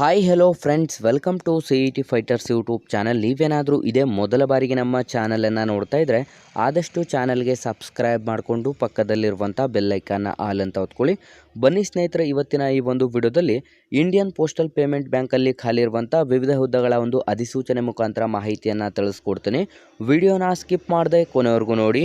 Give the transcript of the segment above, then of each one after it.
Hi hello friends welcome to C E T fighters YouTube channel ನೀವೇನಾದರೂ ಇದೇ ಮೊದಲ ಬಾರಿಗೆ ನಮ್ಮ ಚಾನಲನ್ನು ನೋಡ್ತಾ ಇದ್ದರೆ ಆದಷ್ಟು ಚಾನಲ್ಗೆ ಸಬ್ಸ್ಕ್ರೈಬ್ ಮಾಡಿಕೊಂಡು ಪಕ್ಕದಲ್ಲಿರುವಂಥ ಬೆಲ್ಲೈಕನ್ನ ಆಲ್ ಅಂತ ಹೊತ್ಕೊಳ್ಳಿ ಬನ್ನಿ ಸ್ನೇಹಿತರೆ, ಇವತ್ತಿನ ಈ ಒಂದು ವಿಡಿಯೋದಲ್ಲಿ ಇಂಡಿಯನ್ ಪೋಸ್ಟಲ್ ಪೇಮೆಂಟ್ ಬ್ಯಾಂಕಲ್ಲಿ ಖಾಲಿ ಇರುವಂಥ ವಿವಿಧ ಹುದ್ದೆಗಳ ಒಂದು ಅಧಿಸೂಚನೆ ಮುಖಾಂತರ ಮಾಹಿತಿಯನ್ನು ತಿಳಿಸ್ಕೊಡ್ತೀನಿ. ವಿಡಿಯೋನ ಸ್ಕಿಪ್ ಮಾಡದೆ ಕೊನೆವರೆಗೂ ನೋಡಿ.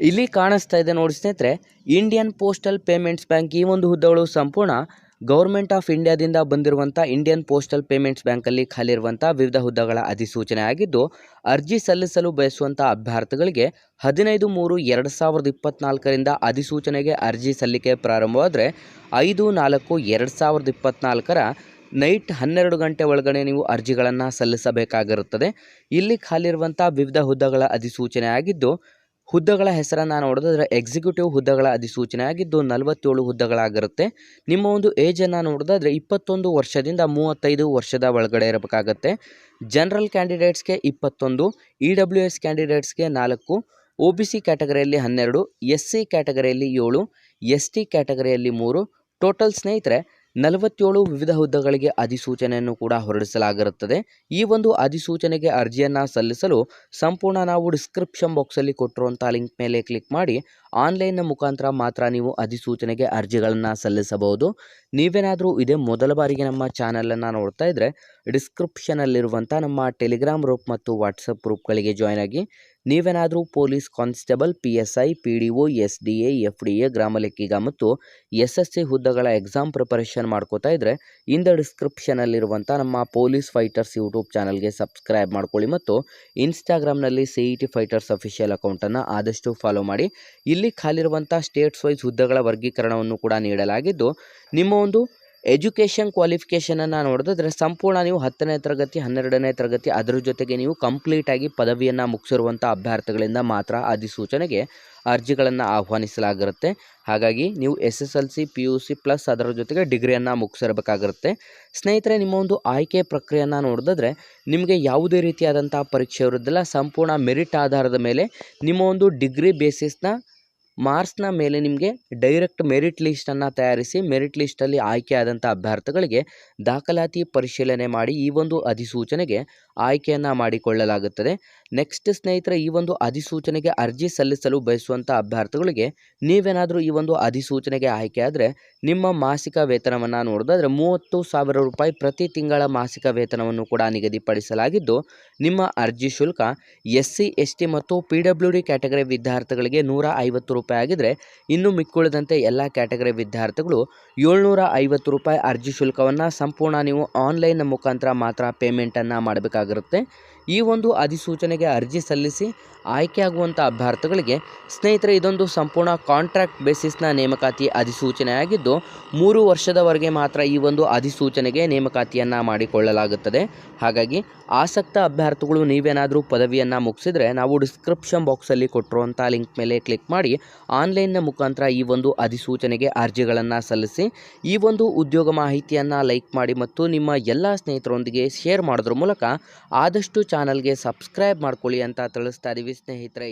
ಇಲ್ಲಿ ಕಾಣಿಸ್ತಾ ಇದೆ ನೋಡಿ ಸ್ನೇಹಿತರೆ ಇಂಡಿಯನ್ ಪೋಸ್ಟಲ್ ಪೇಮೆಂಟ್ಸ್ ಬ್ಯಾಂಕ್ ಈ ಒಂದು ಹುದ್ದೆಗಳು ಸಂಪೂರ್ಣ ಗೌರ್ಮೆಂಟ್ ಆಫ್ ಇಂಡಿಯಾದಿಂದ ಬಂದಿರುವಂಥ ಇಂಡಿಯನ್ ಪೋಸ್ಟಲ್ ಪೇಮೆಂಟ್ಸ್ ಬ್ಯಾಂಕಲ್ಲಿ ಖಾಲಿ ಇರುವಂಥ ವಿವಿಧ ಹುದ್ದೆಗಳ ಅಧಿಸೂಚನೆ ಆಗಿದ್ದು, ಅರ್ಜಿ ಸಲ್ಲಿಸಲು ಬಯಸುವಂಥ ಅಭ್ಯರ್ಥಿಗಳಿಗೆ ಹದಿನೈದು ಮೂರು ಎರಡು ಸಾವಿರದ ಇಪ್ಪತ್ನಾಲ್ಕರಿಂದ ಅಧಿಸೂಚನೆಗೆ ಅರ್ಜಿ ಸಲ್ಲಿಕೆ ಪ್ರಾರಂಭವಾದರೆ, ಐದು ನಾಲ್ಕು ಎರಡು ಸಾವಿರದ ಇಪ್ಪತ್ನಾಲ್ಕರ ನೈಟ್ ಹನ್ನೆರಡು ಗಂಟೆ ಒಳಗಡೆ ನೀವು ಅರ್ಜಿಗಳನ್ನು ಸಲ್ಲಿಸಬೇಕಾಗಿರುತ್ತದೆ. ಇಲ್ಲಿ ಖಾಲಿರುವಂಥ ವಿವಿಧ ಹುದ್ದೆಗಳ ಅಧಿಸೂಚನೆ ಆಗಿದ್ದು ಹುದ್ದೆಗಳ ಹೆಸರನ್ನು ನೋಡಿದ್ರೆ ಎಕ್ಸಿಕ್ಯೂಟಿವ್ ಹುದ್ದೆಗಳ ಅಧಿಸೂಚನೆ ಆಗಿದ್ದು, ನಲವತ್ತೇಳು ಹುದ್ದೆಗಳಾಗಿರುತ್ತೆ. ನಿಮ್ಮ ಒಂದು ಏಜನ್ನು ನೋಡಿದ್ರೆ ಇಪ್ಪತ್ತೊಂದು ವರ್ಷದಿಂದ ಮೂವತ್ತೈದು ವರ್ಷದ ಒಳಗಡೆ ಇರಬೇಕಾಗತ್ತೆ. ಜನರಲ್ ಕ್ಯಾಂಡಿಡೇಟ್ಸ್ಗೆ ಇಪ್ಪತ್ತೊಂದು ಇ ಡಬ್ಲ್ಯೂ ಎಸ್ ಕ್ಯಾಂಡಿಡೇಟ್ಸ್ಗೆ ನಾಲ್ಕು ಒ ಬಿ ಸಿ ಕ್ಯಾಟಗರಿಯಲ್ಲಿ ಹನ್ನೆರಡು ಎಸ್ ಸಿ ಕ್ಯಾಟಗರಿಯಲ್ಲಿ ಏಳು ಎಸ್ ಟಿ ಕ್ಯಾಟಗರಿಯಲ್ಲಿ ಮೂರು. ಟೋಟಲ್ ಸ್ನೇಹಿತರೆ ನಲವತ್ತೇಳು ವಿವಿಧ ಹುದ್ದೆಗಳಿಗೆ ಅಧಿಸೂಚನೆಯನ್ನು ಕೂಡ ಹೊರಡಿಸಲಾಗಿರುತ್ತದೆ. ಈ ಒಂದು ಅಧಿಸೂಚನೆಗೆ ಅರ್ಜಿಯನ್ನು ಸಲ್ಲಿಸಲು ಸಂಪೂರ್ಣ ನಾವು ಡಿಸ್ಕ್ರಿಪ್ಷನ್ ಬಾಕ್ಸಲ್ಲಿ ಕೊಟ್ಟಿರುವಂಥ ಲಿಂಕ್ ಮೇಲೆ ಕ್ಲಿಕ್ ಮಾಡಿ ಆನ್ಲೈನ್ನ ಮುಖಾಂತರ ಮಾತ್ರ ನೀವು ಅಧಿಸೂಚನೆಗೆ ಅರ್ಜಿಗಳನ್ನು ಸಲ್ಲಿಸಬಹುದು. ನೀವೇನಾದರೂ ಇದೇ ಮೊದಲ ಬಾರಿಗೆ ನಮ್ಮ ಚಾನಲನ್ನು ನೋಡ್ತಾ ಇದ್ದರೆ ಡಿಸ್ಕ್ರಿಪ್ಷನಲ್ಲಿರುವಂಥ ನಮ್ಮ ಟೆಲಿಗ್ರಾಮ್ ಗ್ರೂಪ್ ಮತ್ತು ವಾಟ್ಸಪ್ ಗ್ರೂಪ್ಗಳಿಗೆ ಜಾಯ್ನ್ ಆಗಿ ನೀವೇನಾದರೂ police constable, P S I, P D O, S D A, F D A ಗ್ರಾಮ ಲೆಕ್ಕಿಗ ಮತ್ತು ಎಸ್ ಎಸ್ ಸಿ ಹುದ್ದೆಗಳ ಎಕ್ಸಾಮ್ ಪ್ರಿಪರೇಷನ್ ಮಾಡ್ಕೋತಾ ಇದ್ದರೆ ಇಂದ ಡಿಸ್ಕ್ರಿಪ್ಷನಲ್ಲಿರುವಂಥ ನಮ್ಮ ಪೊಲೀಸ್ ಫೈಟರ್ಸ್ ಯೂಟ್ಯೂಬ್ ಚಾನಲ್ಗೆ ಸಬ್ಸ್ಕ್ರೈಬ್ ಮಾಡ್ಕೊಳ್ಳಿ ಮತ್ತು ಇನ್ಸ್ಟಾಗ್ರಾಮ್ನಲ್ಲಿ C E T fighters official ಅಕೌಂಟನ್ನು ಆದಷ್ಟು ಫಾಲೋ ಮಾಡಿ. ಇಲ್ಲಿ ಖಾಲಿರುವಂಥ ಸ್ಟೇಟ್ಸ್ ವೈಸ್ ಹುದ್ದೆಗಳ ವರ್ಗೀಕರಣವನ್ನು ಕೂಡ ನೀಡಲಾಗಿದ್ದು, ನಿಮ್ಮ ಒಂದು ಎಜುಕೇಷನ್ ಕ್ವಾಲಿಫಿಕೇಷನನ್ನು ನೋಡಿದ್ರೆ ಸಂಪೂರ್ಣ ನೀವು ಹತ್ತನೇ ತರಗತಿ, ಹನ್ನೆರಡನೇ ತರಗತಿ ಅದರ ಜೊತೆಗೆ ನೀವು ಕಂಪ್ಲೀಟಾಗಿ ಪದವಿಯನ್ನು ಮುಗಿಸಿರುವಂಥ ಅಭ್ಯರ್ಥಿಗಳಿಂದ ಮಾತ್ರ ಅಧಿಸೂಚನೆಗೆ ಅರ್ಜಿಗಳನ್ನು ಆಹ್ವಾನಿಸಲಾಗಿರುತ್ತೆ. ಹಾಗಾಗಿ ನೀವು S S L C P U C plus ಅದರ ಜೊತೆಗೆ ಡಿಗ್ರಿಯನ್ನು ಮುಗಿಸಿರಬೇಕಾಗಿರುತ್ತೆ. ಸ್ನೇಹಿತರೆ, ನಿಮ್ಮ ಒಂದು ಆಯ್ಕೆ ಪ್ರಕ್ರಿಯೆಯನ್ನು ನೋಡಿದ್ರೆ ನಿಮಗೆ ಯಾವುದೇ ರೀತಿಯಾದಂಥ ಪರೀಕ್ಷೆ ಇರೋದಿಲ್ಲ. ಸಂಪೂರ್ಣ ಮೆರಿಟ್ ಆಧಾರದ ಮೇಲೆ ನಿಮ್ಮ ಒಂದು ಡಿಗ್ರಿ ಬೇಸಿಸ್ನ ಮಾರ್ಕ್ಸ್ನ ಮೇಲೆ ನಿಮಗೆ ಡೈರೆಕ್ಟ್ ಮೆರಿಟ್ ಲಿಸ್ಟನ್ನು ತಯಾರಿಸಿ, ಮೆರಿಟ್ ಲಿಸ್ಟಲ್ಲಿ ಆಯ್ಕೆಯಾದಂಥ ಅಭ್ಯರ್ಥಿಗಳಿಗೆ ದಾಖಲಾತಿ ಪರಿಶೀಲನೆ ಮಾಡಿ ಈ ಒಂದು ಅಧಿಸೂಚನೆಗೆ ಆಯ್ಕೆಯನ್ನು ಮಾಡಿಕೊಳ್ಳಲಾಗುತ್ತದೆ. ನೆಕ್ಸ್ಟ್ ಸ್ನೇಹಿತರೆ, ಈ ಒಂದು ಅಧಿಸೂಚನೆಗೆ ಅರ್ಜಿ ಸಲ್ಲಿಸಲು ಬಯಸುವಂಥ ಅಭ್ಯರ್ಥಿಗಳಿಗೆ ನೀವೇನಾದರೂ ಈ ಒಂದು ಅಧಿಸೂಚನೆಗೆ ಆಯ್ಕೆ ಆದರೆ ನಿಮ್ಮ ಮಾಸಿಕ ವೇತನವನ್ನು ನೋಡೋದಾದರೆ ಮೂವತ್ತು ಸಾವಿರ ರೂಪಾಯಿ ಪ್ರತಿ ತಿಂಗಳ ಮಾಸಿಕ ವೇತನವನ್ನು ಕೂಡ ನಿಗದಿಪಡಿಸಲಾಗಿದ್ದು, ನಿಮ್ಮ ಅರ್ಜಿ ಶುಲ್ಕ ಎಸ್ ಸಿ ಎಸ್ ಟಿ ಮತ್ತು ಪಿ ಡಬ್ಲ್ಯೂ ಡಿ ಕ್ಯಾಟಗರಿ ವಿದ್ಯಾರ್ಥಿಗಳಿಗೆ ನೂರ ಐವತ್ತು ರೂಪಾಯಿ ಆಗಿದ್ದರೆ ಇನ್ನು ಮಿಕ್ಕುಳಿದಂತೆ ಎಲ್ಲ ಕ್ಯಾಟಗರಿ ವಿದ್ಯಾರ್ಥಿಗಳು ಏಳ್ನೂರ ಐವತ್ತು ರೂಪಾಯಿ ಅರ್ಜಿ ಶುಲ್ಕವನ್ನು ಸಂಪೂರ್ಣ ನೀವು ಆನ್ಲೈನ್ ಮುಖಾಂತರ ಮಾತ್ರ ಪೇಮೆಂಟನ್ನು ಮಾಡಬೇಕಾಗಿರುತ್ತೆ ಈ ಒಂದು ಅಧಿಸೂಚನೆಗೆ ಅರ್ಜಿ ಸಲ್ಲಿಸಿ ಆಯ್ಕೆಯಾಗುವಂಥ ಅಭ್ಯರ್ಥಿಗಳಿಗೆ ಸ್ನೇಹಿತರೆ, ಇದೊಂದು ಸಂಪೂರ್ಣ ಕಾಂಟ್ರಾಕ್ಟ್ ಬೇಸಿಸ್ನ ನೇಮಕಾತಿ ಅಧಿಸೂಚನೆ ಆಗಿದ್ದು ಮೂರು ವರ್ಷದವರೆಗೆ ಮಾತ್ರ ಈ ಒಂದು ಅಧಿಸೂಚನೆಗೆ ನೇಮಕಾತಿಯನ್ನು ಮಾಡಿಕೊಳ್ಳಲಾಗುತ್ತದೆ. ಹಾಗಾಗಿ ಆಸಕ್ತ ಅಭ್ಯರ್ಥಿಗಳು ನೀವೇನಾದರೂ ಪದವಿಯನ್ನು ಮುಗಿಸಿದ್ರೆ ನಾವು ಡಿಸ್ಕ್ರಿಪ್ಷನ್ ಬಾಕ್ಸಲ್ಲಿ ಕೊಟ್ಟಿರುವಂಥ ಲಿಂಕ್ ಮೇಲೆ ಕ್ಲಿಕ್ ಮಾಡಿ ಆನ್ಲೈನ್ನ ಮುಖಾಂತರ ಈ ಒಂದು ಅಧಿಸೂಚನೆಗೆ ಅರ್ಜಿಗಳನ್ನು ಸಲ್ಲಿಸಿ, ಈ ಒಂದು ಉದ್ಯೋಗ ಮಾಹಿತಿಯನ್ನು ಲೈಕ್ ಮಾಡಿ ಮತ್ತು ನಿಮ್ಮ ಎಲ್ಲ ಸ್ನೇಹಿತರೊಂದಿಗೆ ಶೇರ್ ಮಾಡೋದ್ರ ಮೂಲಕ ಆದಷ್ಟು ಚಾನಲ್ಗೆ ಸಬ್ಸ್ಕ್ರೈಬ್ ಮಾಡ್ಕೊಳ್ಳಿ ಅಂತ ತಿಳಿಸ್ತಾ ಇದ್ದೀವಿ ಸ್ನೇಹಿತರೆ.